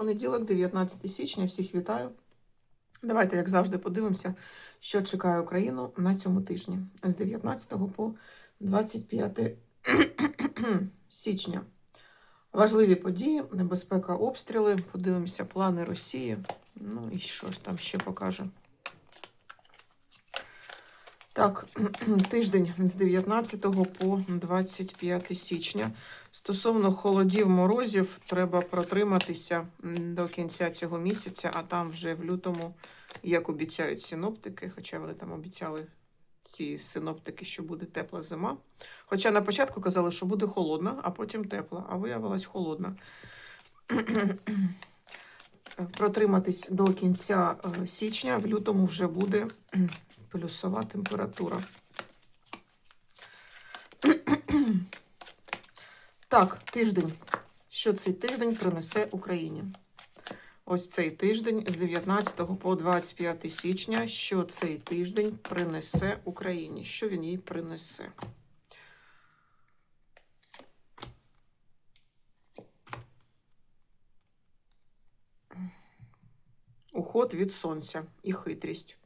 Понеділок, 19 січня. Всіх вітаю. Давайте, як завжди, подивимося, що чекає Україну на цьому тижні з 19 по 25 січня. Важливі події, небезпека, обстріли. Подивимося плани Росії. Ну і що ж там ще покаже. Так, тиждень з 19 по 25 січня. Стосовно холодів, морозів, треба протриматися до кінця цього місяця, а там вже в лютому, як обіцяють синоптики, хоча вони там обіцяли ці синоптики, що буде тепла зима. Хоча на початку казали, що буде холодна, а потім тепла, а виявилась холодна. Протриматись до кінця е, січня, в лютому вже буде плюсова температура. Так, тиждень. Що цей тиждень принесе Україні? Ось цей тиждень з 19 по 25 січня. Що цей тиждень принесе Україні? Що він їй принесе? Уход від сонця і хитрість.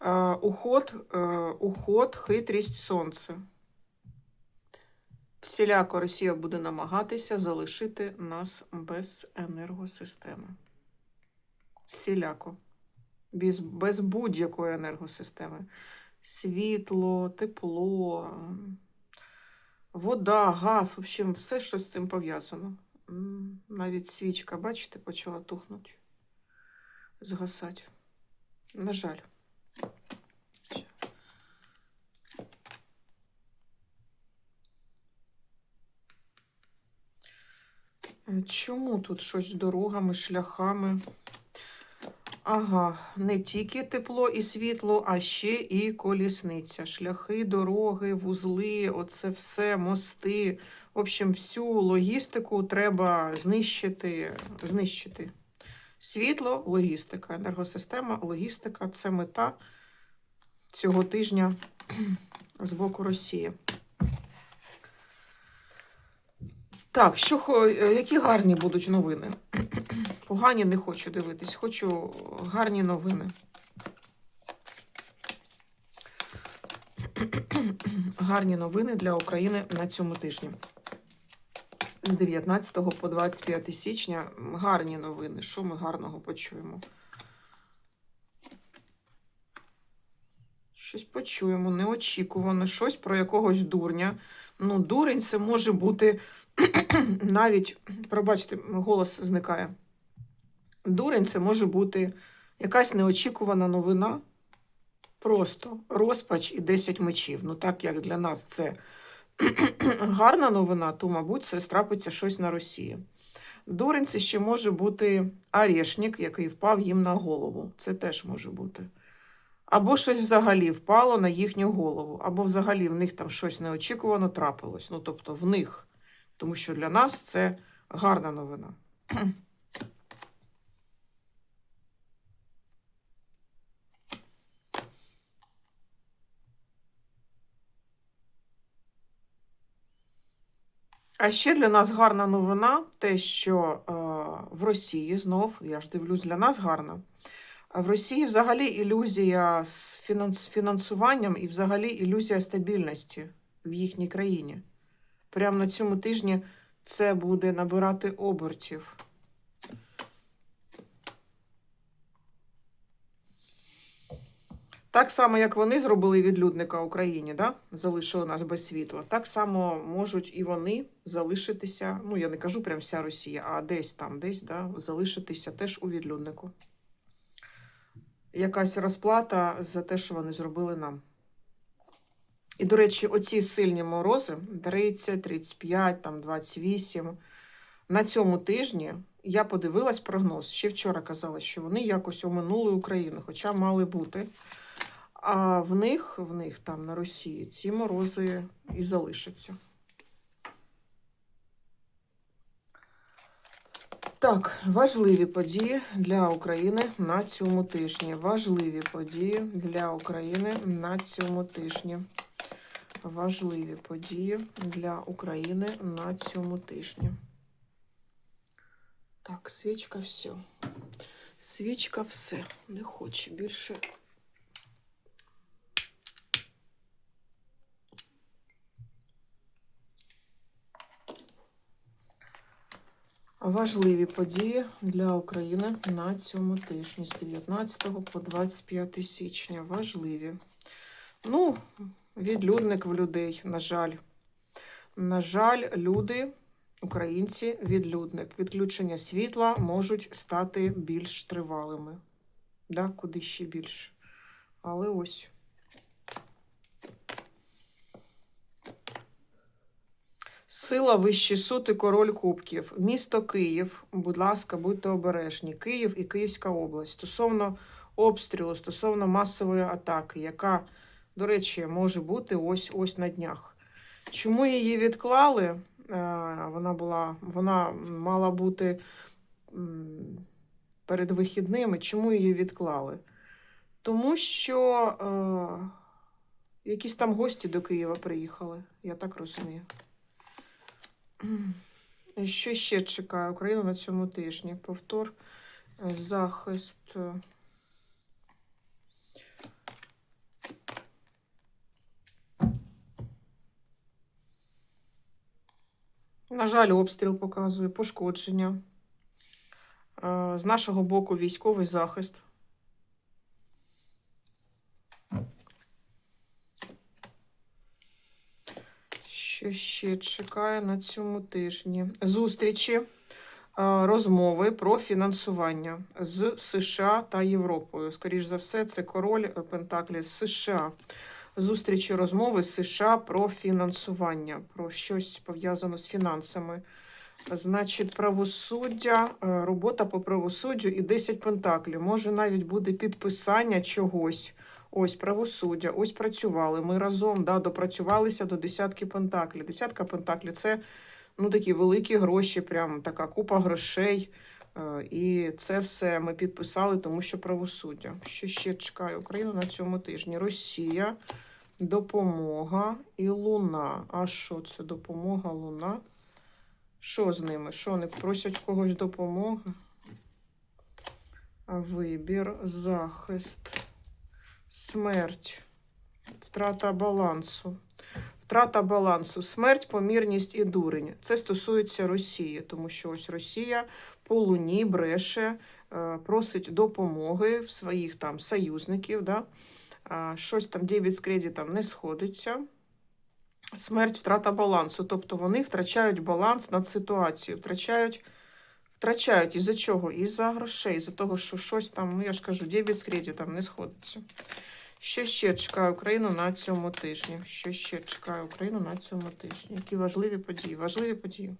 Е, уход, е, уход, хитрість сонце. Всіляко Росія буде намагатися залишити нас без енергосистеми. Всіляко. Без, без будь-якої енергосистеми. Світло, тепло, вода, газ, в общем, все, що з цим пов'язано. Навіть свічка, бачите, почала тухнути, згасати. На жаль. Чому тут щось з дорогами, шляхами? Ага, не тільки тепло і світло, а ще і колісниця. Шляхи, дороги, вузли, оце все, мости. В общем, всю логістику треба знищити. знищити. Світло, логістика, енергосистема, логістика це мета цього тижня з боку Росії. Так, що, які гарні будуть новини? Погані не хочу дивитись, хочу гарні новини. Гарні новини для України на цьому тижні. З 19 по 25 січня гарні новини. Що ми гарного почуємо? Щось почуємо, неочікувано, щось про якогось дурня. Ну, дурень це може бути навіть, пробачте, голос зникає. Дурень це може бути якась неочікувана новина, просто розпач і 10 мечів. Ну, так як для нас це гарна новина, то, мабуть, це страпиться щось на Росії. Дурень це ще може бути арешник, який впав їм на голову. Це теж може бути. Або щось взагалі впало на їхню голову, або взагалі в них там щось неочікувано трапилось. Ну, тобто в них. Тому що для нас це гарна новина. А ще для нас гарна новина, те, що е, в Росії знов, я ж дивлюсь, для нас гарна. В Росії взагалі ілюзія з фінанс- фінансуванням і взагалі ілюзія стабільності в їхній країні. Прямо на цьому тижні це буде набирати обертів. Так само, як вони зробили відлюдника Україні, да? залишили нас без світла. Так само можуть і вони залишитися. Ну, я не кажу прям вся Росія, а десь там, десь да, залишитися теж у відлюднику. Якась розплата за те, що вони зробили нам. І, до речі, оці сильні морози 30, 35, там 28. На цьому тижні я подивилась прогноз. Ще вчора казала, що вони якось оминули Україну, хоча мали бути. А в них, в них там на Росії ці морози і залишаться. Так, важливі події для України на цьому тижні. Важливі події для України на цьому тижні. Важливі події для України на цьому тижні. Так, свічка все. Свічка все. Не хоче більше. Важливі події для України на цьому тижні з 19 по 25 січня. Важливі. Ну, відлюдник в людей, на жаль. На жаль, люди, українці, відлюдник. Відключення світла можуть стати більш тривалими. Да, куди ще більше. Але ось. Сила Вищий суд і король кубків. Місто Київ. Будь ласка, будьте обережні. Київ і Київська область. Стосовно обстрілу, стосовно масової атаки, яка, до речі, може бути ось ось на днях. Чому її відклали? Е, Вона була, вона мала бути перед вихідними. Чому її відклали? Тому що е, якісь там гості до Києва приїхали, я так розумію. Що ще чекає Україну на цьому тижні? Повтор, е, захист. е, На жаль, обстріл показує пошкодження. Е, З нашого боку військовий захист. Що ще чекає на цьому тижні? Зустрічі, е, розмови про фінансування з США та Європою. Скоріш за все, це король е, Пентаклі з США. Зустрічі розмови з США про фінансування, про щось пов'язане з фінансами. Значить, правосуддя, е, робота по правосуддю і 10 пентаклів. Може навіть буде підписання чогось. Ось правосуддя, ось працювали. Ми разом да, допрацювалися до десятки пентаклів. Десятка пентаклів це ну, такі великі гроші, прям така купа грошей. Е, І це все ми підписали, тому що правосуддя. Що ще чекає Україну на цьому тижні? Росія, допомога і луна. А що це допомога, луна? Що з ними? Що вони просять когось допомоги? Вибір, захист, смерть, втрата балансу. Втрата балансу, смерть, помірність і дурень. Це стосується Росії, тому що ось Росія по луні бреше, е, просить допомоги в своїх там союзників. Да? Щось там дебіт з не сходиться. Смерть, втрата балансу. Тобто вони втрачають баланс над ситуацією, втрачають, втрачають із-за чого? Із-за грошей, із-за того, що щось там, ну я ж кажу, дебіт кредитом не сходиться. Що ще чекає Україну на цьому тижні? Що ще чекає Україну на цьому тижні? Які важливі події? Важливі події.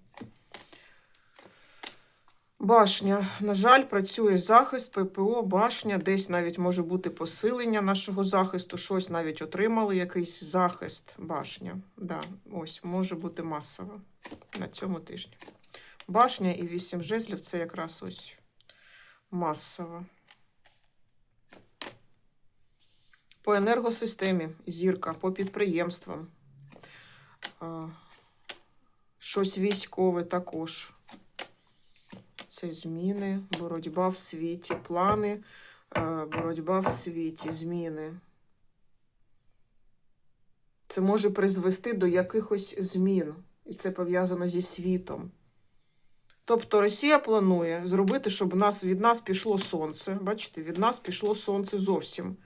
Башня. На жаль, працює захист, ППО, башня. Десь навіть може бути посилення нашого захисту. Щось навіть отримали, якийсь захист. Башня. Да, ось, може бути масово на цьому тижні. Башня і вісім жезлів це якраз ось масово. По енергосистемі зірка, по підприємствам. Щось військове також. Це зміни, боротьба в світі, плани, боротьба в світі, зміни. Це може призвести до якихось змін, і це пов'язано зі світом. Тобто Росія планує зробити, щоб нас, від нас пішло сонце. Бачите, від нас пішло сонце зовсім.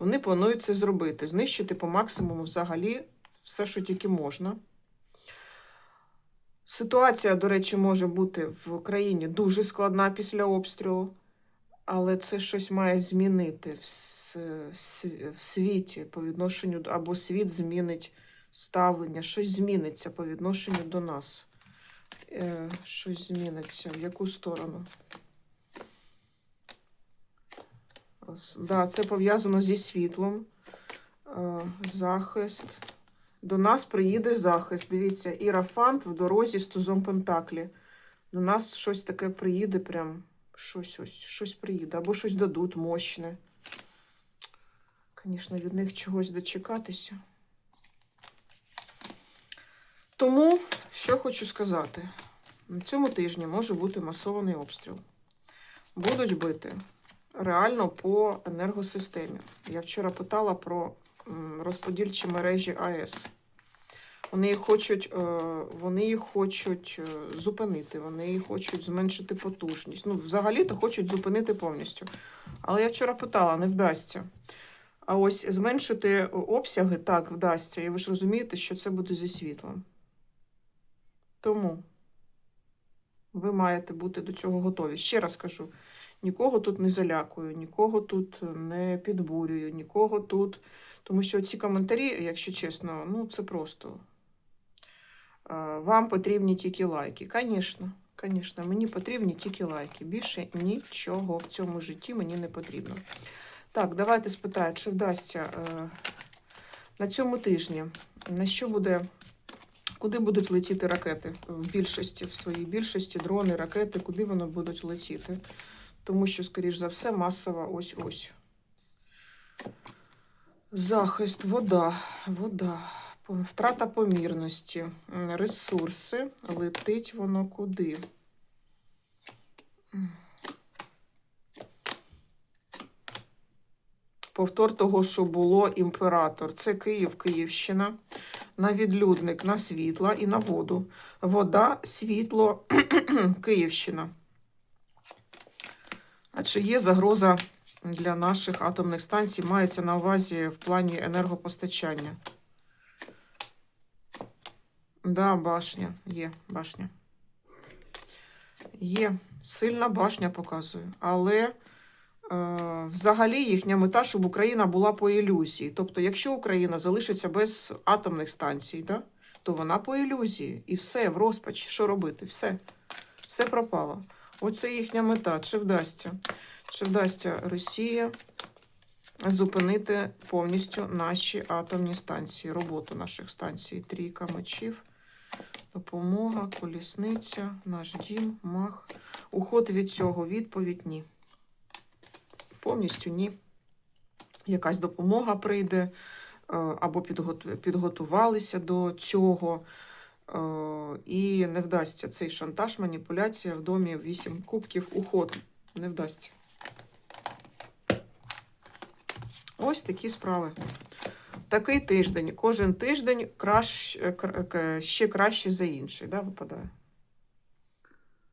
Вони планують це зробити, знищити по максимуму взагалі все, що тільки можна. Ситуація, до речі, може бути в країні дуже складна після обстрілу, але це щось має змінити в, світі по відношенню або світ змінить ставлення, щось зміниться по відношенню до нас. Е, щось зміниться. В яку сторону? Да, це пов'язано зі світлом. Е, захист. До нас приїде захист. Дивіться, Ірафант в дорозі з тузом Пентаклі. До нас щось таке приїде, прям щось ось, щось приїде. Або щось дадуть мощне. Звісно, від них чогось дочекатися. Тому, що хочу сказати. На цьому тижні може бути масований обстріл. Будуть бити реально по енергосистемі. Я вчора питала про розподільчі мережі АЕС. Вони їх хочуть, е, вони їх хочуть е, зупинити, вони їх хочуть зменшити потужність. Ну, взагалі-то хочуть зупинити повністю. Але я вчора питала, не вдасться. А ось зменшити обсяги так вдасться. І ви ж розумієте, що це буде зі світлом. Тому ви маєте бути до цього готові. Ще раз кажу: нікого тут не залякую, нікого тут не підбурюю, нікого тут. Тому що ці коментарі, якщо чесно, ну це просто. Вам потрібні тільки лайки. Звісно, звісно, мені потрібні тільки лайки. Більше нічого в цьому житті мені не потрібно. Так, давайте спитаю, чи вдасться е, на цьому тижні, на що буде, куди будуть летіти ракети в більшості, в своїй більшості, дрони, ракети, куди вони будуть летіти. Тому що, скоріш за все, масова ось-ось. Захист, вода, вода, втрата помірності, ресурси. Летить воно куди? Повтор того, що було імператор. Це Київ, Київщина, на відлюдник, на світла і на воду. Вода, світло, Київщина. А чи є загроза для наших атомних станцій? Мається на увазі в плані енергопостачання? Да, башня. Є башня. Є. Сильна башня показує. Але взагалі їхня мета, щоб Україна була по ілюзії. Тобто, якщо Україна залишиться без атомних станцій, да, то вона по ілюзії. І все, в розпач. Що робити? Все. Все пропало. Оце їхня мета. Чи вдасться? Чи вдасться Росія зупинити повністю наші атомні станції, роботу наших станцій? Трійка мечів, допомога, колісниця, наш дім, мах. Уход від цього, відповідь ні. Повністю ні. Якась допомога прийде, е, або підготувалися до цього. Е, І не вдасться цей шантаж, маніпуляція в домі 8 кубків, уход. Не вдасться. Ось такі справи. Такий тиждень. Кожен тиждень кращ, е, ще краще за інший, да, випадає.